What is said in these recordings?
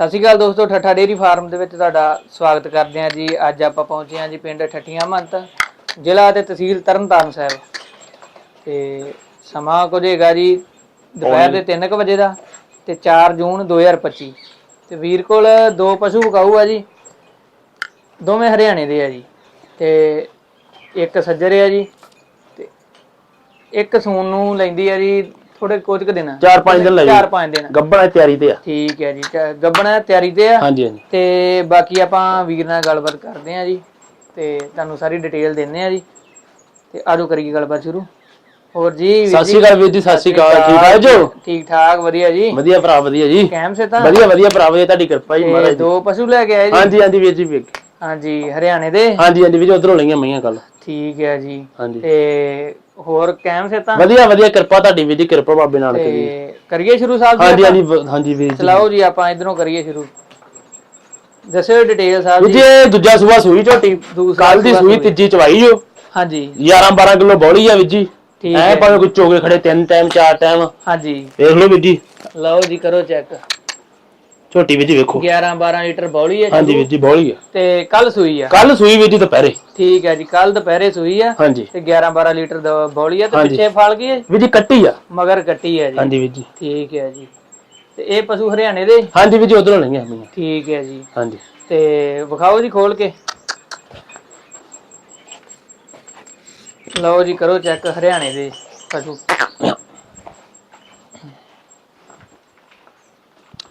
ਸਤਿ ਸ਼੍ਰੀ ਅਕਾਲ ਦੋਸਤੋ, ਠੱਠਾ dairy farm ਦੇ ਵਿੱਚ ਤੁਹਾਡਾ ਸਵਾਗਤ ਕਰਦੇ ਹਾਂ ਜੀ। ਅੱਜ ਆਪਾਂ ਪਹੁੰਚੇ ਹਾਂ ਜੀ ਪਿੰਡ ਠੱਠੀਆਂ ਮੰਤ, ਜ਼ਿਲ੍ਹਾ ਤੇ ਤਹਿਸੀਲ ਤਰਨਤਾਰਨ ਸਾਹਿਬ। ਤੇ ਸਮਾਂ ਕੁਝ ਹੈਗਾ ਜੀ ਦੁਪਹਿਰ ਦੇ 3:00 ਵਜੇ ਦਾ ਤੇ 4 ਜੂਨ 2025 ਤੇ ਵੀਰ ਕੋਲ ਦੋ ਪਸ਼ੂ ਵਿਕਾਊ ਆ ਜੀ, ਦੋਵੇਂ ਹਰਿਆਣੇ ਦੇ ਆ ਜੀ। ਤੇ ਇੱਕ ਸੱਜਰ ਆ ਜੀ, ਤੇ ਇੱਕ ਸੂਨ ਨੂੰ ਲੈਂਦੀ ਆ ਜੀ ਥੋੜੇ ਕੁਝ ਕੁ ਚਾਰ ਪੰਜ ਦਿਨ ਲੈ ਚਾਰ ਪੰਜ ਦਿਨ। ਗੱਬਣਾ ਤਿਆਰੀ ਤੇ ਆ। ਠੀਕ ਹੈ ਜੀ। ਗੱਬਣਾ ਤਿਆਰੀ ਤੇ ਆ। ਹਾਂਜੀ ਹਾਂਜੀ। ਤੇ ਬਾਕੀ ਆਪਾਂ ਵੀਰ ਨਾਲ ਗੱਲਬਾਤ ਕਰਦੇ ਆ ਜੀ। ਤੇ ਤੁਹਾਨੂੰ ਸਾਰੀ ਡਿਟੇਲ ਦਿੰਨੇ ਆ ਜੀ। ਤੇ ਆਜੋ ਕਰੀਏ ਗੱਲਬਾਤ ਸ਼ੁਰੂ। ਹੋਰ ਜੀ ਸਤਿ ਸ਼੍ਰੀ ਅਕਾਲ ਵੀਰ ਜੀ ਸਤਿ ਸ਼੍ਰੀ ਅਕਾਲ। ਠੀਕ ਠਾਕ ਜੋ? ਠੀਕ ਠਾਕ ਵਧੀਆ ਜੀ। ਵਧੀਆ ਭਰਾ ਵਧੀਆ ਜੀ। ਕੈਮ ਸੇ ਤਾਂ? ਵਧੀਆ ਵਧੀਆ ਭਰਾ ਵਧੀਆ ਤੁਹਾਡੀ ਕਿਰਪਾ ਜੀ ਮਹਾਰਾਜ ਦੀ। ਪਸ਼ੂ ਲੈ ਕੇ ਆਏ ਜੀ। ਹਾਂਜੀ ਹਾਂਜੀ ਵੀਰ ਜੀ ਵੀਰ। ਹਾਂਜੀ ਹਰਿਆਣੇ ਦੇ? ਹਾਂਜੀ ਹਾਂਜੀ ਵੀਰ ਜੀ ਉਧਰੋਂ ਲਈਆਂ ਮਈਆਂ ਕੱਲ ਠੀਕ ਹੈ ਜੀ। ਤੇ ਹੋਰ ਕੈਮ ਸੇ ਤਾਂ? ਵਧੀਆ ਵਧੀਆ ਕਿਰਪਾ ਤੁਹਾਡੀ ਵੀਰ ਜੀ ਕਿਰਪਾ ਬਾਬੇ ਨਾਨਕ ਦੀ। ਤੇ ਕਰੀਏ ਸ਼ੁਰੂ ਸਾਹਿਬ ਜੀ ਹਾਂਜੀ? ਹਾਂਜੀ ਵ- ਹਾਂਜੀ ਵੀਰ ਜੀ। ਚਲਾਓ ਜੀ ਆਪਾਂ ਇਧਰੋਂ ਕਰੀਏ ਸ਼ੁਰੂ। ਦੱਸਿਓ ਡਿਟੇਲ ਸਾਹਿਬ ਵੀਰ ਜੀ। ਜੀ ਇਹ ਦੂਜਾ ਸੂਆ ਸੂਈ ਝੋਟੀ। ਦੂਸਰਾ ਕੱਲ ਦੀ ਸੂਆ ਸੂਈ ਸੂਈ। ਤੀਜੀ ਚਵਾਈ ਜੋ ਹਾਂਜੀ। 11 12 ਕਿਲੋ ਬੌਲੀ ਆ ਵੀਰ ਜੀ। ਠੀਕ ਐ ਹੈ। ਭਾਵੇਂ ਕੋਈ ਚੋਗੇ ਖੜੇ ਤਿੰਨ ਟਾਈਮ ਚਾਰ ਟਾਈਮ ਹਾਂਜੀ। ਦੇਖ ਲਓ ਵੀਰ ਜੀ। ਲਓ ਜੀ ਕਰੋ ਚੈੱਕ ਝੋਟੀ ਵੀਰ ਜੀ ਵੇਖੋ। 11 12 ਲੀਟਰ ਬੌਲੀ ਹੈ ਹਾਂਜੀ ਵੀਰ ਜੀ ਬੌਲੀ ਆ ਤੇ ਕੱਲ ਸੂਈ ਆ। ਕੱਲ ਸੂਈ ਵੀਰ ਜੀ ਦੁਪਹਿਰੇ। ਠੀਕ ਹੈ ਜੀ ਕੱਲ ਦੁਪਹਿਰੇ ਸੂਈ ਆ। ਹਾਂਜੀ। ਤੇ 11 12 ਲੀਟਰ ਦਾ ਬੌਲੀ ਆ ਤੇ। ਪਿੱਛੇ ਫਲ ਗਈ ਹੈ? ਵੀਰ ਜੀ ਕੱਟੀ ਆ। ਮਗਰ ਕੱਟੀ ਹੈ ਜੀ। ਹਾਂਜੀ ਵੀਰ ਜੀ। ਠੀਕ ਹੈ ਜੀ। ਤੇ ਇਹ ਪਸ਼ੂ ਹਰਿਆਣੇ ਦੇ? ਹਾਂਜੀ ਵੀਰ ਜੀ ਉਧਰੋਂ ਲਈਆਂ ਮਈਆਂ ਠੀਕ ਹੈ ਜੀ। ਹਾਂਜੀ। ਤੇ ਵਿਖਾਓ ਜੀ ਖੋਲ ਕੇ। ਲਓ ਜੀ ਕਰੋ ਚੈੱਕ ਹਰਿਆਣੇ ਦੇ ਪਸ਼ੂ।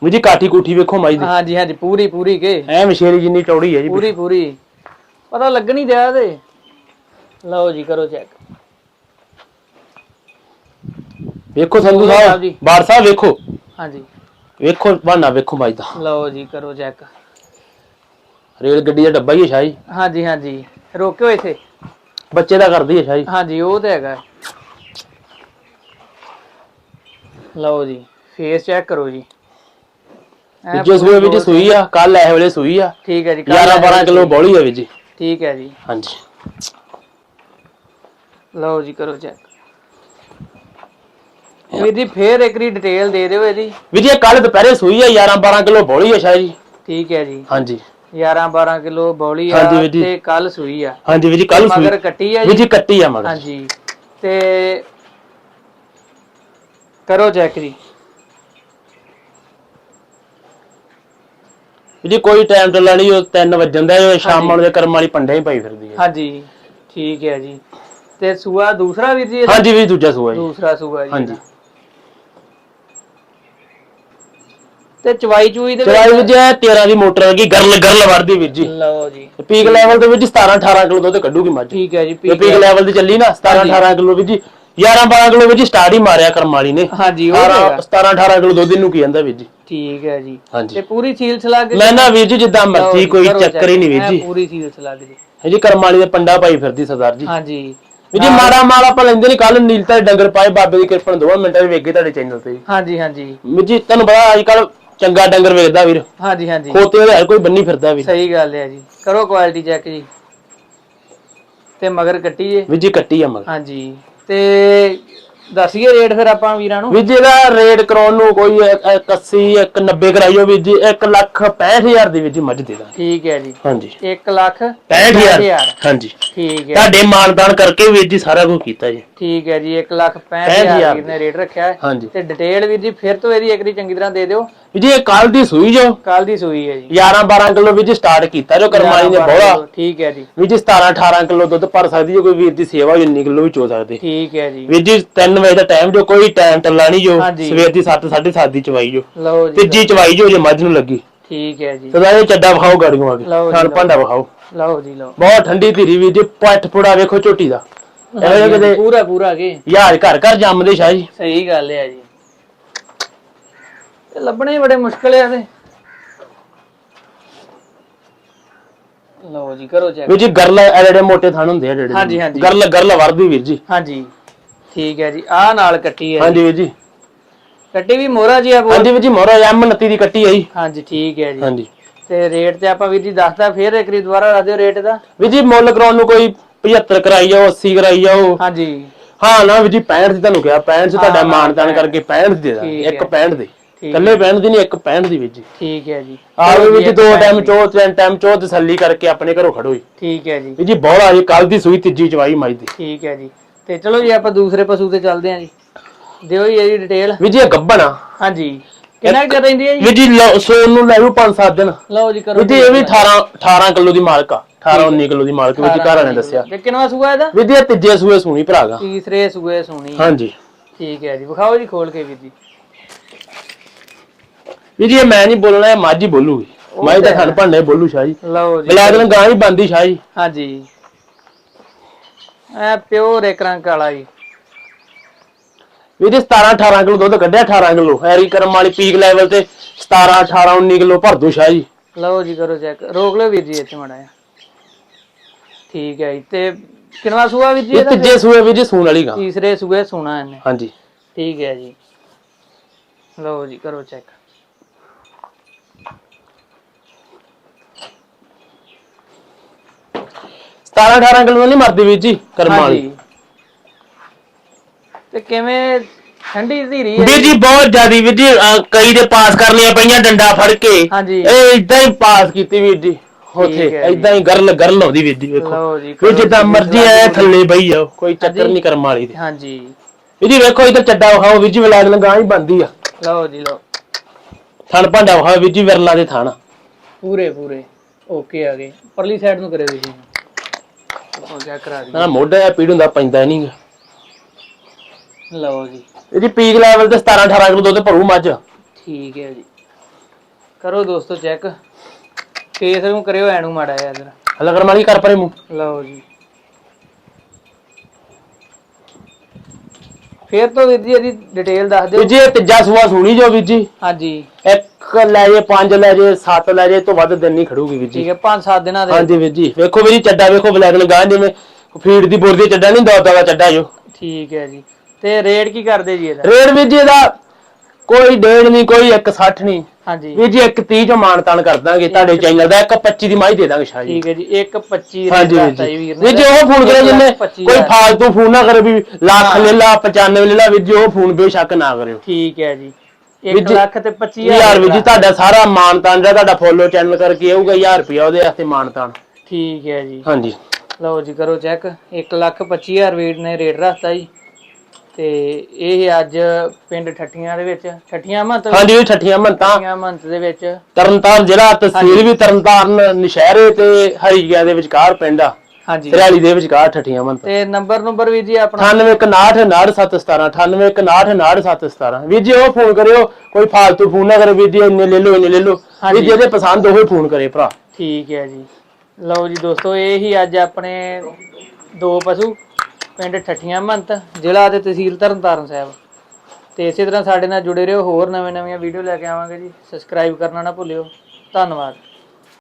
ਵੀਰ ਜੀ ਕਾਠੀ ਕੂਠੀ ਵੇਖੋ ਮਾਈ ਦੀ ਹਾਂਜੀ ਹਾਂਜੀ ਪੂਰੀ ਪੂਰੀ ਕੇ ਐ ਮਸ਼ੇਰੀ ਜਿੰਨੀ ਚੌੜੀ ਹੈ ਜੀ ਪੂਰੀ ਪੂਰੀ ਪਤਾ ਲੱਗਣ ਦਿਆ ਤੇ ਲਓ ਜੀ ਕਰੋ ਚੈੱਕ ਵੇਖੋ ਸੰਧੂ ਸਾਹਿਬ ਜੀ। ਬਾੜ ਸਾਹਿਬ ਵੇਖੋ ਹਾਂਜੀ ਵੇਖੋ ਬਹਾਨਾ ਵੇਖੋ ਮਾਈ ਦਾ ਲਓ ਜੀ ਕਰੋ ਚੈੱਕ ਰੇਲ ਗੱਡੀ ਦਾ ਡੱਬਾ ਹੀ ਹੈ ਸ਼ਾਹੀ ਹਾਂਜੀ ਹਾਂਜੀ ਰੋਕਿਓ ਇੱਥੇ ਬੱਚੇ ਦਾ ਕਰਦੀ ਹੈ ਸ਼ਾਹੀ ਹਾਂਜੀ ਉਹ ਤੇ ਹੈਗਾ ਹੈ। ਲਓ ਜੀ ਫੇਸ ਚੈੱਕ ਕਰੋ ਜੀ ਦੂਜੇ ਸੂਏ ਵਿੱਚ ਸੂਈ ਆ ਕੱਲ ਇਹ ਵੇਲੇ ਸੂਈ ਆ। ਠੀਕ ਹੈ ਜੀ ਕੱਲ੍ਹ 11 12 ਆਏ ਕਿਲੋ। ਬੌਲੀ ਆ ਵੀਰ ਜੀ। ਠੀਕ ਹੈ ਜੀ। ਹਾਂਜੀ। ਲਓ ਜੀ ਕਰੋ ਚੈੱਕ ਵੀਰ ਜੀ ਫੇਰ ਇੱਕ ਰੀ ਡਿਟੇਲ ਦੇ ਦਿਓ ਇਹਦੀ। ਵੀਰ ਜੀ ਕੱਲ ਦੁਪਹਿਰੇ ਸੂਈ ਆ 11 12 ਕਿਲੋ ਬੌਲੀ ਆ ਸ਼ਾਹੀ ਠੀਕ ਹੈ ਜੀ। ਹਾਂਜੀ। 11 12 ਕਿਲੋ ਬੌਲੀ ਆ ਵੀਰ। ਤੇ ਕੱਲ ਸੂਈ ਆ। ਹਾਂਜੀ ਵੀਰ ਜੀ ਕੱਲ ਸੂਈ। ਮਗਰ ਕੱਟੀ ਆ ਵੀਰ ਜੀ ਜੀ ਕੱਟੀ ਆ ਮਗਰ। ਹਾਂਜੀ। ਤੇ ਕਰੋ ਚੈੱਕ ਜੀ। ਜੀ ਕੋਈ ਟਾਈਮ ਟੱਲਾ ਨਹੀਂ ਉਹ 3 ਵਜਣ ਦਾ ਉਹ ਸ਼ਾਮ ਨੂੰ ਦੇ ਕਰਮ ਵਾਲੀ ਪੰਡੇ ਹੀ ਪਾਈ ਫਿਰਦੀ ਹੈ। ਹਾਂਜੀ ਠੀਕ ਹੈ ਜੀ। ਤੇ ਸੂਆ ਦੂਸਰਾ ਵੀਰ ਜੀ ਇਹਦਾ? ਹਾਂਜੀ ਵੀਰ ਦੂਜਾ ਸੂਆ ਜੀ। ਦੂਸਰਾ ਸੂਆ ਜੀ। ਹਾਂਜੀ। ਤੇ ਚਵਾਈ ਚੂਈ ਦੇ ਵੀਰ ਜੀ ਇਹ 13 ਦੀ ਮੋਟਰ ਲੱਗੀ ਗਰਲ ਗਰਲ ਵੜਦੀ ਵੀਰ ਜੀ। ਲਓ ਜੀ। ਪੀਕ ਲੈਵਲ ਦੇ ਵਿੱਚ 17 18 ਕਿਲੋ ਦੁੱਧ ਕੱਢੂਗੀ ਮੱਝ। ਠੀਕ ਹੈ ਜੀ ਜੇ ਪੀਕ ਲੈਵਲ ਤੇ ਚੱਲੀ ਨਾ 17 ਹਾਂਜੀ। 18 ਕਿਲੋ ਵਿੱਚ 11 12 ਕਿਲੋ ਵਿੱਚ ਸਟਾਰਟ ਹੀ ਮਾਰਿਆ ਕਰਮ ਵਾਲੀ ਨੇ। ਹਾਂਜੀ ਉਹ ਤਾਂ ਹੈਗਾ। 17 18 ਕਿਲੋ ਦੁੱਧ ਇਹਨੂੰ ਕੀ ਜਾਂਦਾ ਵੀਰ ਜੀ? ਠੀਕ ਹੈ ਜੀ। ਤੇ ਹਾਂਜੀ ਪੂਰੀ ਸੀਲ ਛਲਾ ਕੇ ਮੈਂ ਨਾ ਵੀਰ ਜੀ ਜਿੱਦਾਂ ਮਰਜ਼ੀ ਕੋਈ ਕਰੋ ਚੱਕਰ ਹੀ ਨਹੀਂ ਵੀਰ ਜੀ। ਪੂਰੀ ਸੀਲ ਛਲਾ ਕੇ ਜੀ ਇਹ ਜੀ ਕਰਮ ਵਾਲੀ ਦੇ ਪੰਡਾ ਪਾਈ ਫਿਰਦੀ ਸਰਦਾਰ ਜੀ। ਹਾਂਜੀ। ਵੀਰ ਜੀ ਮਾੜਾ ਮਾਲ ਆਪਾਂ ਲੈਂਦੇ ਨਹੀਂ ਕੱਲ ਨੀਲਤਾ ਦੇ ਡੰਗਰ ਪਾਏ ਬਾਬੇ ਦੀ ਕਿਰਪਾ ਨਾਲ ਦੋਵਾਂ ਮਿੰਟਾਂ ਵਿੱਚ ਵੇਖੇ ਤੁਹਾਡੇ ਚੈਨਲ ਤੇ। ਜੀ। ਹਾਂਜੀ ਹਾਂਜੀ। ਵੀਰ ਜੀ ਤੁਹਾਨੂੰ ਪਤਾ ਅੱਜ ਕੱਲ ਚੰਗਾ ਡੰਗਰ ਵੇਚਦਾ ਵੀਰ। ਹਾਂਜੀ ਹਾਂਜੀ। ਖੋਤੇ ਦੇ ਹਰ ਕੋਈ ਬੰਨੀ ਫਿਰਦਾ ਵੀਰ। ਸਹੀ ਗੱਲ ਹੈ ਜੀ। ਕਰੋ ਕੁਆਲਿਟੀ ਚੈੱਕ ਜੀ। ਤੇ ਮਗਰ ਕੱਟੀ ਜੇ। ਵੀਰ ਜੀ ਕੱਟੀ ਆ ਮਗਰ। ਹਾਂਜੀ। ਤੇ ਦੱਸੀਏ ਰੇਟ ਫਿਰ ਆਪਾਂ ਵੀਰਾਂ ਨੂੰ। ਵੀਰ ਜੀ ਦਾ ਰੇਟ ਕਰਾਉਣ ਨੂੰ ਕੋਈ 81 190 ਕਰਾਈਓ ਵੀਰ ਜੀ 1 ਲੱਖ 65000 ਦੀ ਜੀ ਮੱਝ ਦੇ ਦਾਂਗੇ। ਠੀਕ ਹੈ ਜੀ। ਹਾਂਜੀ। 1 ਲੱਖ 65000 ਹਾਂਜੀ। ਠੀਕ ਹੈ। ਤੁਹਾਡੇ ਮਾਨਦਾਨ ਕਰਕੇ ਵੀਰ ਜੀ ਸਾਰਾ ਕੁਝ ਕੀਤਾ ਜੀ। ਠੀਕ ਹੈ ਜੀ 1 ਲੱਖ 65,000 65000 ਵੀਰ ਨੇ ਰੇਟ ਰੱਖਿਆ ਹੈ। ਤੇ ਡਿਟੇਲ ਵੀਰ ਜੀ ਫਿਰ ਤੋਂ ਇਹਦੀ ਇੱਕ ਦੀ ਚੰਗੀ ਤਰ੍ਹਾਂ ਦੇ ਦਿਓ। ਵੀਰ ਜੀ ਇਹ ਕੱਲ ਦੀ ਸੂਈ ਜੋ। ਕੱਲ ਦੀ ਸੂਈ ਹੈ ਜੀ। 11 12 ਕਿਲੋ ਜੀ ਸਟਾਰਟ ਕੀਤਾ ਜੋ ਕਰਮਾਲੀ ਨੇ 11 ਬੋਲਾ। ਠੀਕ ਹੈ ਜੀ। ਜੀ 17 18 ਕਿਲੋ ਦੁੱਧ ਭਰ ਸਕਦੀ ਜੇ ਕੋਈ ਵੀਰ ਦੀ ਸੇਵਾ 19 ਕਿਲੋ ਵੀ ਚੋ ਸਕਦੇ। ਠੀਕ ਹੈ ਜੀ। ਵੀਰ ਜੀ 3 ਵਜੇ ਦਾ ਟਾਈਮ ਜੋ ਕੋਈ ਟਾਈਮ ਟੱਲਾ ਨਹੀਂ ਜੋ। ਹਾਂਜੀ। ਸਵੇਰ ਦੀ 7 7:30 ਦੀ ਚਵਾਈ ਜੋ। ਲਓ ਜੀ ਤੀਜੀ ਚਵਾਈ ਜੋ ਜੇ ਮੱਝ ਨੂੰ ਲੱਗੀ। ਠੀਕ ਹੈ ਜੀ। ਸਦਾ ਇਹ ਚੱਡਾ ਵਿਖਾਓ ਗਾੜੀਆਂ ਆ ਕੇ। ਲਓ ਜੀ, ਨਾਲ ਲਓ। ਭਾਂਡਾ ਵਿਖਾਓ। ਲਓ ਜੀ ਲਓ। ਬਹੁਤ ਠੰਡੀ ਧੀਰੀ ਵੀਰ ਜੀ ਪੱਠ ਪੁੜਾ ਵੇਖੋ ਝੋਟੀ ਦਾ। ਇਹੋ ਜਿਹੇ ਕਿਤੇ ਪੂਰਾ ਪੂਰਾ ਕੇ। ਯਾਰ ਘਰ ਘਰ ਜੰਮਦੇ ਸ਼ਾਹ ਜੀ। ਸਹੀ ਗੱਲ ਹੈ ਜੀ। ਇਹ ਲੱਭਣੇ ਬੜੇ ਮੁਸ਼ਕਲ ਆ ਤੇ ਲਓ ਜੀ ਕਰੋ ਚੈੱਕ ਵੀਰ ਜੀ ਗਰਲ ਜਿਹੜੇ ਮੋਟੇ ਥਣ ਹੁੰਦੇ ਆ ਜਿਹੜੇ ਹਾਂਜੀ, ਹਾਂਜੀ। ਗਰਲ ਗਰਲ ਵਰਦੀ ਵੀਰ ਜੀ। ਹਾਂਜੀ ਠੀਕ ਹੈ ਜੀ ਆਹ ਨਾਲ ਕੱਟੀ ਹੈ ਹਾਂਜੀ ਵੀਰ ਜੀ। ਕੱਟੀ ਵੀ ਮੋਹਰਾ ਜੀ ਆ ਬਹੁਤ ਹਾਂਜੀ ਵੀਰ ਜੀ ਮੋਰਾ ਐਮ 29 ਦੀ ਕੱਟੀ ਆਈ ਹਾਂਜੀ ਠੀਕ ਹੈ ਜੀ। ਹਾਂਜੀ। ਤੇ ਰੇਟ ਤੇ ਆਪਾਂ ਵੀਰ ਜੀ ਦੱਸਦਾ ਫੇਰ ਇੱਕ ਵਾਰੀ ਦੁਬਾਰਾ ਦੱਸ ਦਿਓ ਰੇਟ ਦਾ। ਵੀਰ ਜੀ ਮੁੱਲ ਕਰਾਉਣ ਨੂੰ ਕੋਈ 75 ਕਰਾਈ ਜਾਓ 80 ਕਰਾਈ ਜਾਓ। ਹਾਂਜੀ। ਹਾਂ ਨਾ ਵੀਰ ਜੀ 65 ਦੀ ਤੁਹਾਨੂੰ ਕਿਹਾ 65 ਚ ਤੁਹਾਡਾ ਹਾਂ, ਮਾਨਦਾਨ 65 ਕਰਕੇ 65 ਦੀ ਦੇ ਦਾਂਗੇ ਠੀਕ ਇੱਕ ਹੈ। 65 ਦੀ। ਕੱਲੇ 65 ਦੀ ਨਹੀਂ ਇੱਕ 65 ਦੀ ਵੀਰ ਜੀ। ਠੀਕ ਹੈ ਜੀ। ਜੀ ਇੱਕ ਦੋ ਟਾਈਮ। ਚੋ ਤਿੰਨ ਟਾਈਮ ਚੋ ਤਸੱਲੀ ਕਰਕੇ ਆਪਣੇ ਘਰੋਂ ਖੜੋ ਜੀ। ਠੀਕ ਹੈ ਜੀ। ਵੀਰ ਜੀ ਬਹੁਤ ਆ ਜੀ ਕੱਲ ਦੀ ਸੂਈ ਤੀਜੀ ਚਵਾਈ ਮੱਝ ਦੀ। ਠੀਕ ਹੈ ਜੀ। ਤੇ ਚਲੋ ਜੀ ਆਪਾਂ ਦੂਸਰੇ ਪਸ਼ੂ ਤੇ ਚੱਲਦੇ ਹਾਂ ਜੀ। ਦਿਓ ਜੀ ਇਹਦੀ ਡਿਟੇਲ ਵੀਰ ਜੀ ਇਹ ਗੱਬਣ ਆ। ਹਾਂਜੀ। ਕਿੰਨਾ ਕੁ ਰਹਿੰਦੀ ਹੈ ਜੀ? ਵੀਰ ਜੀ ਲਓ, ਸੋਨ ਨੂੰ ਲੈ ਲਓ 5-7 ਦਿਨ। ਲਓ ਜੀ ਕਰੋ ਵੀਰ ਜੀ ਇਹ ਵੀ 18 18 ਕਿਲੋ ਦੀ ਮਾਲਕ ਆ। 18 19 ਕਿਲੋ ਦੀ ਮਾਲਕ ਜੀ ਘਰ ਵਾਲਿਆਂ ਨੇ ਦੱਸਿਆ। ਤੇ ਕਿੰਨਵਾ ਸੂਆ ਇਹਦਾ? ਵੀਰ ਜੀ ਇਹ ਤੀਜੇ ਸੂਏ ਸੂਣੀ ਭਰਾਗਾ ਤੀਸਰੇ ਸੂਏ ਸੋਣੀ। ਹਾਂਜੀ। ਠੀਕ ਹੈ ਜੀ। ਵਿਖਾਓ ਜੀ ਖੋਲ ਕੇ ਵੀਰ ਜੀ। ਵੀਰ ਜੀ ਇਹ ਮੈਂ ਨਹੀਂ ਬੋਲਣਾ ਇਹ ਮੱਝ ਬੋਲੂਗੀ। ਮੈਂ ਤਾਂ ਖਣ ਭੰਨੇ ਬੋਲੂ ਸ਼ਾਹ। ਜੀ ਲਓ ਜੀ। ਬਲੈਕ ਗਾਂ ਹੀ ਬੰਦੀ ਸ਼ਾਹ। ਜੀ ਹਾਂਜੀ। ਇਹ ਪਿਓਰ ਇੱਕ ਰੰਗ ਕਾਲਾ ਜੀ। ਵੀਰ ਜੀ 17 18 ਕਿਲੋ ਦੁੱਧ ਕੱਢਿਆ 18 ਕਿਲੋ। ਹੈਰੀ ਕਰਮ ਵਾਲੀ ਪੀਕ ਲੈਵਲ ਤੇ 17 18 19 ਕਿਲੋ ਭਰ ਦੂ ਸ਼ਾਹ। ਜੀ ਲਓ ਜੀ ਕਰੋ ਚੈੱਕ ਰੋਕ ਲਓ ਵੀਰ ਜੀ ਇੱਥੇ ਮੜਾ ਠੀਕ ਹੈ ਜੀ ਤੇ ਕਿੰਨਵਾ ਸੂਆ ਵੀਰ ਜੀ ਇਹ ਤੀਜੇ ਸੂਏ ਵੀਰ ਜੀ ਸੂਣ ਵਾਲੀ ਗਾਂ। ਤੀਸਰੇ ਸੂਏ ਸੋਣਾ ਇਹਨੇ। ਹਾਂਜੀ। ਠੀਕ ਹੈ ਜੀ। ਲਓ ਜੀ ਕਰੋ ਚੈੱਕ 17 18 ਕਿਲੋ ਨਹੀਂ ਮਰਦੀ ਵੀਰ ਜੀ ਕਰਮ ਵਾਲੀ। ਤੇ ਕਿਵੇਂ ਠੰਡੀ ਧੀਰੀ ਹੈ ਵੀਰ ਜੀ ਬਹੁਤ ਜ਼ਿਆਦੀ ਵੀਰ ਜੀ ਅਹ ਕਈ ਦੇ ਪਾਸ ਕਰਨੀਆਂ ਪਈਆਂ ਡੰਡਾ ਫੜ ਕੇ। ਹਾਂਜੀ। ਇਹ ਇਦਾਂ ਹੀ ਪਾਸ ਕੀਤੀ ਵੀਰ ਜੀ ਉੱਥੇ ਠੀਕ ਹੈ ਜੀ। ਇਦਾਂ ਹੀ ਗਰਲ ਗਰਲ ਆਉਂਦੀ ਵੀਰ ਜੀ ਵੇਖੋ। ਲਓ ਜੀ ਵੀ ਕਰੋ ਜਿੱਦਾਂ ਜੀ, ਮਰਜ਼ੀ ਆਇਆ ਥੱਲੇ ਬਈ ਜਾਓ ਕੋਈ ਚੱਕਰ ਹਾਂਜੀ। ਨਹੀਂ ਕਰਮ ਵਾਲੀ ਦੇ। ਹਾਂਜੀ। ਵੀਰ ਜੀ ਵੇਖੋ ਇਧਰ ਚੱਡਾ ਵਖਾਓ ਵੀਰ ਜੀ ਵਲਾਗ ਲੰਗਾ ਹੀ ਬੰਦੀ ਆ। ਲਓ ਜੀ ਲਓ। ਥਣ ਭਾਂਡਾ ਵਖਾਓ ਵੀਰ ਜੀ ਵਿਰਲਾ ਦੇ ਥਣ। ਪੂਰੇ ਪੂਰੇ। ਓਕੇ ਆ ਗਏ। ਪਰਲੀ ਸਾਈਡ ਨੂੰ ਕਰਿਓ ਵੀਰ ਕਰਾ ਦੀ। ਨਾ ਮੋਢਾ ਜਾਂ ਪੀੜ ਹੁੰਦਾ ਪੈਂਦਾ ਨਹੀਂ ਲਓ ਜੀ। ਇਹਦੀ ਪੀਕ ਲੈਵਲ ਤੇ 17 18 ਕਿਲੋ ਦੁੱਧ ਭਰੂ ਮੱਝ। ਠੀਕ ਹੈ ਜੀ। ਕਰੋ ਦੋਸਤੋ ਚੈੱਕ ਫੇਸ ਨੂੰ ਕਰਿਓ ਐਨੂੰ ਮਾੜਾ ਜਿਹਾ ਜਰਾ ਹਲਾ ਕਰਮ ਵਾਲੀ ਕਰ ਪਰੇ ਮੂੰਹ। ਲਓ ਜੀ। ਫੇਰ ਤੋਂ ਵੀਰ ਜੀ ਇਹਦੀ ਡਿਟੇਲ ਦੱਸ ਦਿਓ। ਵੀਰ ਜੀ ਇਹ ਤੀਜਾ ਸੂਆ ਸੁਣੀ ਜੋ ਵੀਰ ਜੀ? ਹਾਂਜੀ। ਇੱਕ ਲੈ ਜੇ ਪੰਜ ਲੈ ਜੇ ਸੱਤ ਲੈ ਜੇ ਤੋਂ ਵੱਧ ਦਿਨ ਨਹੀਂ ਖੜੂਗੀ ਵੀਰ ਜੀ। ਠੀਕ ਹੈ 5-7 ਦਿਨਾਂ ਦੇ। ਹਾਂਜੀ ਵੀਰ ਜੀ। ਵੇਖੋ ਵੀਰ ਜੀ ਚੱਡਾ ਵੇਖੋ ਬਲੈਕ ਲਗਾ ਜਿਵੇਂ ਫੀਡ ਦੀ ਬੁਰਦੀ ਚੱਡਾ ਨਹੀਂ ਦੋ ਦਾ ਚੱਡਾ ਜੋ। ਠੀਕ ਹੈ ਜੀ। ਤੇ ਰੇਟ ਕੀ ਕਰਦੇ ਜੀ ਇਹਦਾ? ਰੇਟ ਵੀਰ ਜੀ ਇਹਦਾ ਕੋਈ ਡੇਢ ਨਹੀਂ ਕੋਈ 160 ਨਹੀਂ। ਹਾਂਜੀ। ਵੀਰ ਜੀ ਇੱਕ 30 ਚੋਂ ਮਾਨ ਤਾਨ ਕਰ ਦਾਂਗੇ ਤੁਹਾਡੇ ਚੈਨਲ ਦਾ ਇੱਕ 25 ਦੀ ਮਾਈ ਦੇ ਦਾਂਗੇ ਸ਼ਾਹ ਜੀ। ਠੀਕ ਹੈ ਜੀ 1.25 ਹਾਂਜੀ ਵੀਰ ਜੀ। ਵੀਰ ਨੇ ਵੀਰ ਜੀ ਉਹ ਫੋਨ ਕਰੇ ਜਿੰਨੇ 25 ਕੋਈ। ਫਾਲਤੂ ਫੋਨ ਨਾ ਕਰੇ ਵੀ ਲੱਖ ਲੈ ਲਾ 95 ਲੈ ਲਾ ਵੀਰ ਜੀ ਉਹ ਫੋਨ ਬੇਸ਼ੱਕ ਨਾ ਕਰਿਓ। ਠੀਕ ਹੈ ਜੀ। ਵੀਰ 1 ਜੀ, ਲੱਖ ਤੇ 25 ਯਾਰ ਵੀਰ ਜੀ ਤੁਹਾਡਾ ਸਾਰਾ ਮਾਨ ਤਾਨ ਜਿਹੜਾ ਤੁਹਾਡਾ ਫੋਲੋ ਚੈਨਲ ਕਰਕੇ ਆਊਗਾ 1000 ਰੁਪਿਆ ਉਹਦੇ ਵਾਸਤੇ ਮਾਨ ਤਾਨ ਠੀਕ ਹੈ ਜੀ। ਹਾਂਜੀ। ਲਓ ਜੀ ਕਰੋ ਚੈੱਕ 1 ਲੱਖ 25 ਹਜ਼ਾਰ ਵੀਰ ਨੇ ਰੇਟ ਰੱਖਤਾ ਜੀ। ਤੇ ਇਹ ਅੱਜ ਪਿੰਡ ਠੱਠੀਆਂ ਦੇ ਵਿੱਚ ਠੱਠੀਆਂ ਮਹੰਤ ਹਾਂਜੀ ਇਹ ਠੱਠੀਆਂ ਮੰਤਾਂ। ਠੱਠੀਆਂ ਮਹੰਤ ਦੇ ਵਿੱਚ। ਤਰਨਤਾਰਨ ਜ਼ਿਲ੍ਹਾ ਤਹਿਸੀਲ ਵੀ ਤਰਨਤਾਰਨ ਨਸ਼ਹਿਰੇ ਤੇ ਹਰੀਕਿਆ ਦੇ ਵਿਚਕਾਰ ਪਿੰਡ ਆ। ਹਾਂਜੀ। ਹਰਿਆਲੀ ਦੇ ਵਿਚਕਾਰ ਠੱਠੀਆਂ ਮੰਤ। ਤੇ ਨੰਬਰ ਨੰਬਰ ਵੀਰ ਜੀ ਆਪਣਾ 98199717 98199717 ਵੀਰ ਜੀ ਉਹ ਫੋਨ ਕਰਿਓ ਕੋਈ ਫਾਲਤੂ ਫੋਨ ਨਾ ਕਰੇ ਵੀਰ ਜੀ ਇੰਨੇ ਲੈ ਲਓ ਇੰਨੇ ਲੈ ਲਓ। ਵੀਰ ਜਿਹਦੇ ਪਸੰਦ ਉਹੀ ਫੋਨ ਕਰੇ ਭਰਾ। ਠੀਕ ਹੈ ਜੀ। ਲਓ ਜੀ ਦੋਸਤੋ ਇਹ ਹੀ ਅੱਜ ਆਪਣੇ ਦੋ ਪਸ਼ੂ ਪਿੰਡ ਠੱਠੀਆਂ ਮੰਤ, ਜ਼ਿਲ੍ਹਾ ਤੇ ਤਹਿਸੀਲ ਤਰਨਤਾਰਨ ਸਾਹਿਬ। ਤੇ ਇਸੇ ਤਰ੍ਹਾਂ ਸਾਡੇ ਨਾਲ ਜੁੜੇ ਰਹੋ ਹੋਰ ਨਵੇਂ ਨਵੀਆਂ ਵੀਡੀਓ ਲੈ ਕੇ ਆਵਾਂਗੇ ਜੀ। ਸਬਸਕ੍ਰਾਈਬ ਕਰਨਾ ਨਾ ਭੁੱਲਿਓ। ਧੰਨਵਾਦ।